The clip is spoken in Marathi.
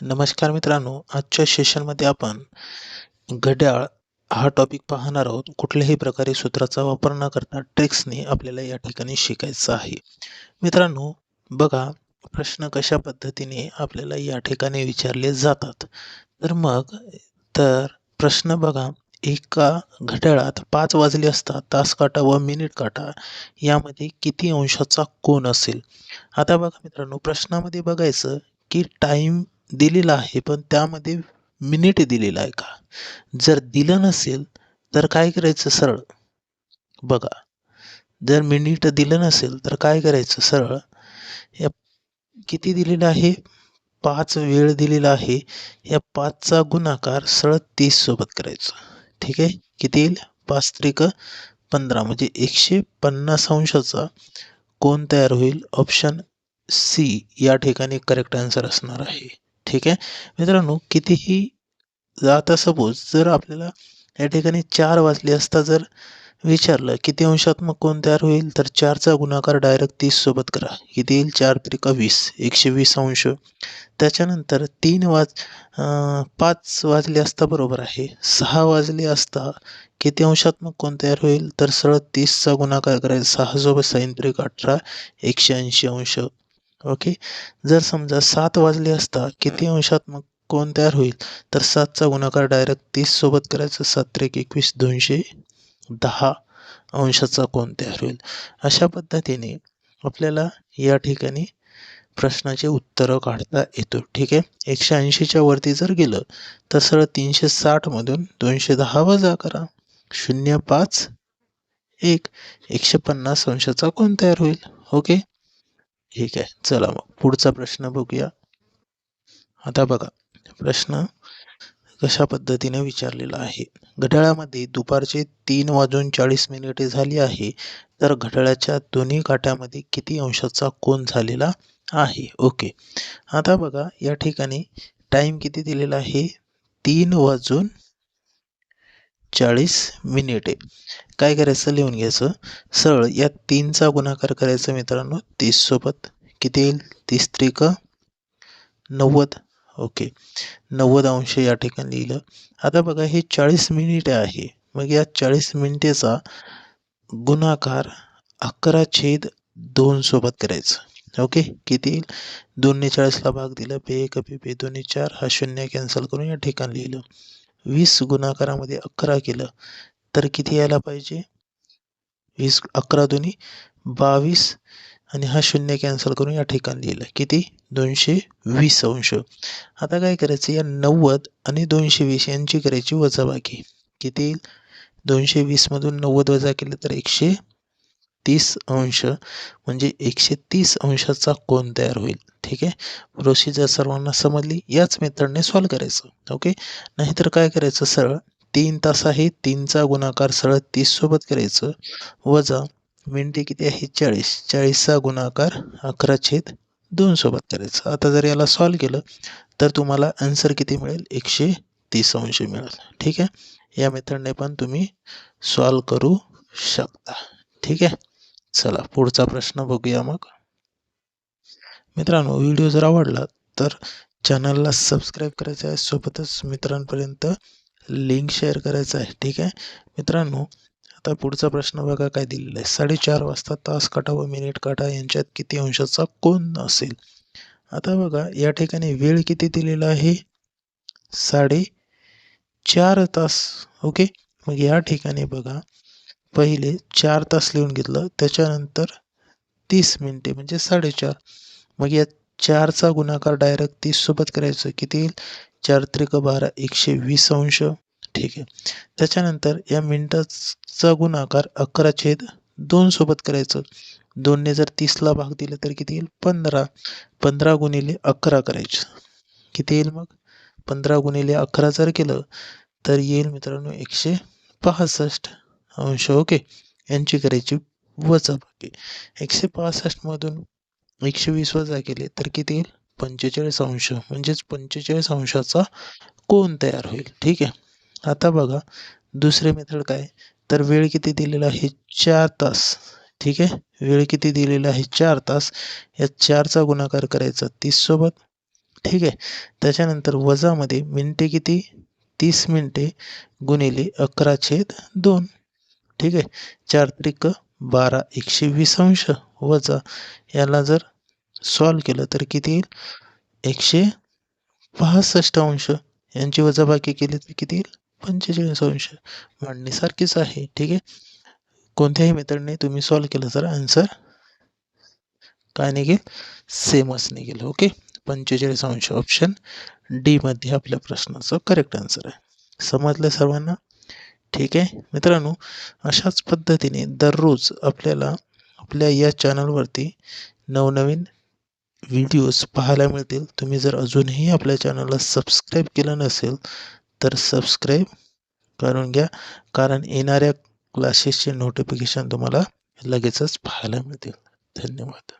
नमस्कार मित्रांनो आजच्या सेशनमध्ये आपण घड्याळ हा टॉपिक पाहणार आहोत. कुठल्याही प्रकारे सूत्राचा वापर न करता ट्रिक्सने आपल्याला या ठिकाणी शिकायचं आहे. मित्रांनो बघा प्रश्न कशा पद्धतीने आपल्याला या ठिकाणी विचारले जातात. तर मग तर प्रश्न बघा एका घड्याळात पाच वाजले असतात तास काटा व मिनिट काटा यामध्ये किती अंशाचा कोण असेल? आता बघा मित्रांनो प्रश्नामध्ये बघायचं की टाईम दिलेलं आहे पण त्यामध्ये मिनिट दिलेला आहे का? जर दिलं नसेल तर काय करायचं सरळ? बघा जर मिनिट दिलं नसेल तर काय करायचं सरळ? या किती दिलेलं आहे? पाच वेळ दिलेला आहे. या पाचचा गुणाकार सरळ तीस सोबत करायचं. ठीक आहे? किती येईल? पाच त्रिक पंधरा. म्हणजे एकशे पन्नास अंशाचा कोण तयार होईल? ऑप्शन सी या ठिकाणी करेक्ट आन्सर असणार आहे. ठीक आहे? मित्रांनो कितीही आता सपोज जर आपल्याला या ठिकाणी चार वाजले असता जर विचारलं किती अंशात्मक कोण तयार होईल तर चारचा गुणाकार डायरेक्ट तीस सोबत करा. किती येईल? चार त्रिका वीस एकशे वीस अंश. त्याच्यानंतर तीन वाज पाच वाजले असता बरोबर आहे. सहा वाजले असता किती अंशात्मक कोण तयार होईल? तर सरळ तीसचा गुणाकार करायचा सहा सोबत साईन त्रिक अठरा एकशे ऐंशी अंश. ओके? जर समजा सात वाजले असता किती अंशात्मक कोण तयार होईल? तर सातचा गुणाकार डायरेक्ट तीस सोबत करायचं सात त्रेक एकवीस दोनशे दहा अंशाचा कोण तयार होईल? अशा पद्धतीने आपल्याला या ठिकाणी प्रश्नाचे उत्तरं काढता येतो ठीक आहे? एकशे ऐंशीच्या वरती जर गेलं तर सरळ तीनशे साठमधून दोनशे दहा वजा करा. शून्य पाच एक एकशे पन्नास अंशाचा कोण तयार होईल? ओके? ठीक आहे. चला मग. पुढचा प्रश्न बघूया. आता बघा. प्रश्न कशा पद्धतीने विचारलेला आहे? घड्याळामध्ये दुपारचे तीन वाजून चाळीस मिनिटे झाली आहे. तर घड्याळाच्या दोन्ही काट्यामध्ये किती अंशाचा कोण झालेला आहे? ओके. आता बघा. या ठिकाणी टाईम किती दिलेला आहे? तीन वाजून चाळीस मिनिटे. काय करायचं? लिहून घ्यायचं. सरळ या तीनचा गुणाकार करायचा मित्रांनो. तीससोबत किती येईल? तीस त्रिक नव्वद. ओके. नव्वद अंश या ठिकाणी लिहिलं. आता बघा हे चाळीस मिनिटे आहे. मग या चाळीस मिनिटेचा गुणाकार अकरा छेद दोन सोबत करायचं. ओके? किती येईल? दोनने चाळीसला भाग दिला. पे एक पे पे दोन्ही चार. हा शून्य कॅन्सल करून या ठिकाणी लिहिलं. वीस गुणाकारामध्ये अकरा केलं तर किती यायला पाहिजे? वीस अकरा दोन्ही बावीस आणि हा शून्य कॅन्सल करून या ठिकाणी लिहिलं. किती? दोनशे वीस अंश. आता काय करायचं? या नव्वद आणि दोनशे वीस यांची करायची वजाबाकी. किती? येईल दोनशे वीसमधून नव्वद वजा केलं तर एकशे तीस अंश. म्हणजे एकशे तीस अंशाचा कोण तयार होईल. ठीक आहे? प्रोसिजर सर्वांना समजली याच मेथडने सॉल्व करायचं ओके नाहीतर काय करायचं सरळ? तीन तास आहे तीनचा गुणाकार सरळ तीस सोबत करायचं. वजा मिनटे किती आहे? चाळीस. चाळीसचा गुणाकार अकरा छेद दोन सोबत करायचं. आता जर याला सॉल्व केलं तर तुम्हाला आन्सर किती मिळेल? एकशे तीस अंश मिळेल ठीक आहे? या मेथडने पण तुम्ही सॉल्व करू शकता ठीक आहे? चला पुढचा प्रश्न बघूया मग. मित्रांनो व्हिडिओ जर आवडला तर चॅनलला सबस्क्राईब करायचं आहे. सोबतच मित्रांपर्यंत लिंक शेअर करायचं आहे. ठीक आहे? मित्रांनो आता पुढचा प्रश्न बघा काय दिलेला आहे. साडेचार वाजता तास काटा व मिनिट काटा यांच्यात किती अंशाचा कोण असेल? आता बघा या ठिकाणी वेळ किती दिलेला आहे? साडे चार तास. ओके? मग या ठिकाणी बघा पहिले चार तास लिहून घेतलं. त्याच्यानंतर तीस मिनटे म्हणजे साडेचार. मग या चारचा गुणाकार डायरेक्ट तीससोबत करायचं. किती येईल? चार त्रिक बारा एकशे वीस अंश. ठीक आहे. त्याच्यानंतर या मिनटाचा गुणाकार अकरा छेद दोन सोबत करायचं. दोनने जर तीसला भाग दिला तर किती येईल? पंधरा. पंधरा गुणिले अकरा करायचं. किती येईल मग? पंधरा गुणिले अकरा जर केलं तर येईल मित्रांनो एकशे पासष्ट अंश. ओके. यांची करायची वजाबाकी. एकशे पासष्टमधून एकशे वीस वजा केले तर किती येईल? पंचेचाळीस अंश. म्हणजेच पंचेचाळीस अंशाचा कोण तयार होईल. ठीक आहे? आता बघा दुसरे मेथड काय? तर वेळ किती दिलेला आहे? चार तास. ठीक आहे? वेळ किती दिलेला आहे? चार तास. या चारचा गुणाकार करायचा तीस सोबत. ठीक आहे? त्याच्यानंतर वजामध्ये मिनटे किती? तीस मिनटे गुणिले अकरा छेद दोन. ठीक आहे? चार त्रिक बारा एकशे वीस अंश. वजा याला जर सॉल्व केलं तर किती येईल? एकशे पासष्ट अंश. यांची वजाबाकी केली तर किती येईल? पंचेचाळीस अंश. मांडणी सारखीच आहे. ठीक आहे? कोणत्याही मेथडने तुम्ही सॉल्व केलं तर आन्सर काय निघेल? सेमच निघेल. ओके पंचेचाळीस अंश. ऑप्शन डी मध्ये आपल्या प्रश्नाचं करेक्ट आन्सर आहे. समजलं सर्वांना? ठीक आहे? मित्रांनो अशाच पद्धतीने दररोज आपल्याला आपल्या या चॅनलवरती नवनवीन व्हिडिओज पाहायला मिळतील. तुम्ही जर अजूनही आपल्या चॅनलला सबस्क्राईब केलं नसेल तर सबस्क्राईब करून घ्या. कारण येणाऱ्या क्लासेसचे नोटिफिकेशन तुम्हाला लगेचच पाहायला मिळतील. धन्यवाद.